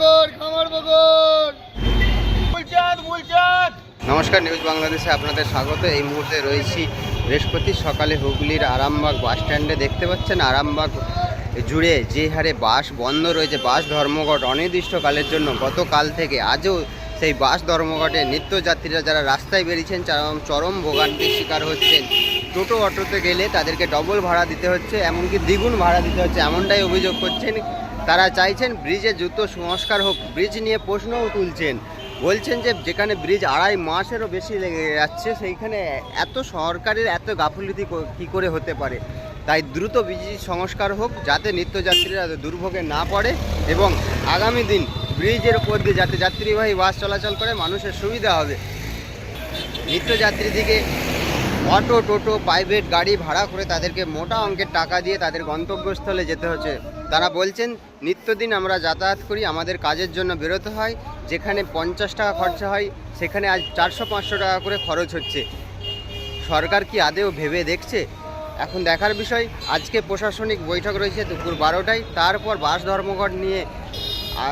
বকর খামার বকর মুলচাঁদ মুলচাঁদ। নমস্কার নিউজ বাংলাদেশে আপনাদের স্বাগত। এই মুহূর্তে রয়েছি বৃহস্পতি সকালে হুগলির আরামবাগ বাস স্ট্যান্ডে। দেখতে পাচ্ছেন আরামবাগ জুড়ে যে হারে বাস বন্ধ রয়েছে বাস ধর্মঘট অনির্দিষ্টকালের জন্য। গতকাল থেকে আজও সেই বাস ধর্মঘটে নিত্যযাত্রীরা যারা রাস্তায় বেরিয়েছেন চরম চরম ভোগান্তির শিকার হচ্ছেন। টোটো অটোতে গেলে তাদেরকে ডবল ভাড়া দিতে হচ্ছে এমনকি দ্বিগুণ ভাড়া দিতে হচ্ছে এমনটাই অভিযোগ করছেন তারা চাইছেন ব্রিজে দ্রুত সংস্কার হোক, ব্রিজ নিয়ে প্রশ্নও তুলছেন। বলছেন যে যেখানে ব্রিজ আড়াই মাসেরও বেশি লেগে যাচ্ছে, সেইখানে এত সরকারের এত গাফিলতি কো- করে হতে পারে? তাই দ্রুত ব্রিজ সংস্কার হোক, যাতে নিত্যযাত্রীরা দুর্ভোগে না পড়ে এবং আগামী দিন ব্রিজের উপর দিয়ে যাতে যাত্রীবাহী বাস চলাচল করে, মানুষের সুবিধা হবে। নিত্যযাত্রী থেকে অটো, টোটো, প্রাইভেট গাড়ি ভাড়া করে তাদেরকে মোটা অঙ্কের টাকা দিয়ে তাদের গন্তব্যস্থলে যেতে হচ্ছে। তারা বলছেন, নিত্যদিন আমরা যাতায়াত করি, আমাদের কাজের জন্য বেরোতে হয়, যেখানে পঞ্চাশ টাকা খরচা হয়, সেখানে আজ চারশো, পাঁচশো টাকা করে খরচ হচ্ছে। সরকার কি আদেও ভেবে দেখছে? এখন দেখার বিষয়, আজকে প্রশাসনিক বৈঠক রয়েছে দুপুর বারোটায়, তারপর বাস ধর্মঘট নিয়ে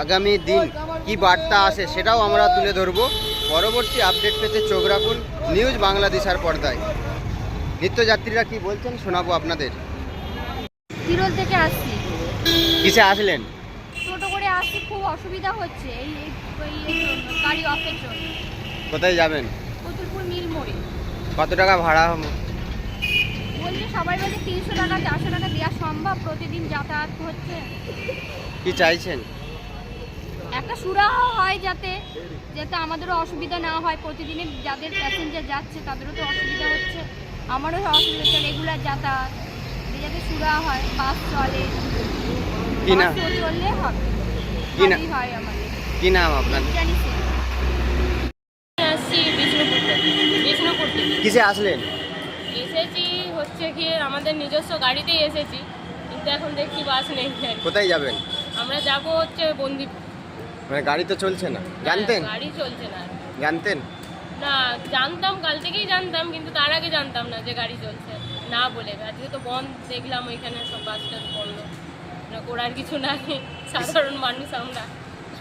আগামী দিন কি বার্তা আসে সেটাও আমরা তুলে ধরবো। পরবর্তী আপডেট পেতে চোখ রাখুন নিউজ বাংলাদেশের পর্দায়। নিত্যযাত্রীরা কি বলছেন শোনাবো আপনাদের। থেকে আসছি। কিসে আসলেন? টোটো করে আসছি খুব অসুবিধা হচ্ছে এই গাড়ি অফের জন্য। কোথায় যাবেন? কতুলপুর মিল মোড়ে। কত টাকা ভাড়া হবে? বলছে সবাই বলে তিনশো টাকা চারশো টাকা দেওয়া সম্ভব প্রতিদিন যাতায়াত হচ্ছে। কি চাইছেন? একটা সুরাহা হয় যাতে যাতে আমাদেরও অসুবিধা না হয় প্রতিদিনের যাদের প্যাসেঞ্জার যাচ্ছে তাদেরও তো অসুবিধা হচ্ছে। আমারও অসুবিধা হচ্ছে রেগুলার যাতায়াত। যাতে সুরাহা হয় বাস চলে। কি না বাসও চললে হবে। কি নাম আপনার? আসছি বিষ্ণুপুর বিষ্ণুপুর কিসে আসলেন? এসেছি হচ্ছে কি আমাদের নিজস্ব গাড়িতেই এসেছি। কিন্তু এখন দেখছি বাস নেই। কোথায় যাবেন? আমরা যাব হচ্ছে বন্দিপুর। মানে গাড়ি তো চলছে না। জানতেন? হ্যাঁ, গাড়ি চলছে না। জানতেন? না জানতাম কাল থেকেই জানতাম কিন্তু তার আগে জানতাম না যে গাড়ি চলছে। না বলে। আজকে তো বন্ধ দেখলাম ওইখানে সব বাস টাস বন্ধ। না করার কিছু নাই সাধারণ মানুষ আমরা।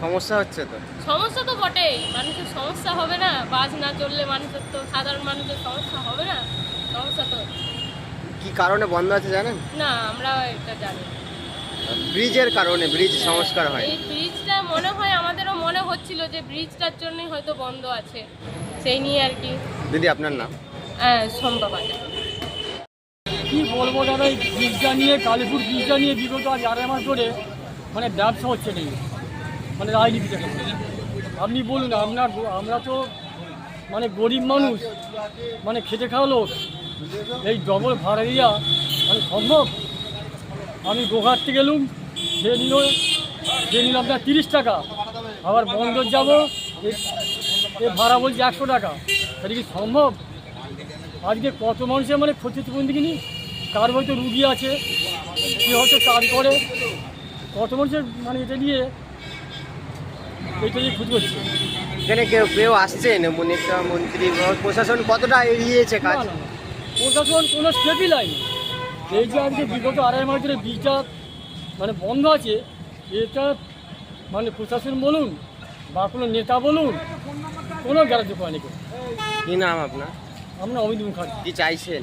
সমস্যা হচ্ছে তো? সমস্যা তো বটেই মানুষের সমস্যা হবে না বাস না চললে মানুষের তো সাধারণ মানুষের সমস্যা হবে না সমস্যা তো। কি কারণে বন্ধ আছে জানেন? না আমরা এটা জানি ব্রিজের কারণে ব্রিজ সংস্কার হয়। এই ব্রিজটা মনে হয় আমাদেরও মনে হচ্ছিল যে ব্রিজটার জন্যই হয়তো বন্ধ আছে সেই নিয়ে আর কি। দিদি আপনার নাম? হ্যাঁ সম্ভব আছে কি বলব দাদা, এই ব্রিজটা নিয়ে, কালীপুর ব্রিজটা নিয়ে বিগত আজ আড়াই মাস ধরে মানে ব্যবসা হচ্ছে নেই মানে রাজনীতিটা আপনি বলুন আপনার আমরা তো মানে গরিব মানুষ মানে খেটে খাওয়া লোক, এই ডবল ভাড়া দিয়া মানে সম্ভব? আমি গোঘাট থেকে গেলুম সে নিল সে নিল আপনার তিরিশ টাকা। আবার বন্দর যাব, এ- ভাড়া বলছে একশো টাকা। সেটা কি সম্ভব? আজকে কত মানুষের মানে ক্ষতি কোন দিকে নি কার হয়তো রুগী আছে সে হয়তো কাজ করে। কত মানুষের মানে এটা নিয়ে এটা নিয়ে ক্ষতি হচ্ছে এখানে কেউ কেউ আসছেন? নেতা মন্ত্রী প্রশাসন কতটা এড়িয়েছে কাজ। প্রশাসন কোনো স্টেপই লাইনি। এই যে আজকে বিগত আড়াই মাস ধরে বীজটা মানে বন্ধ আছে এটা মানে প্রশাসন বলুন বা কোনো নেতা বলুন কোনো গ্যারান্টি করেনি কেউ। কি নাম আপনার? আমরা অমিত মুখার্জি। কি চাইছেন?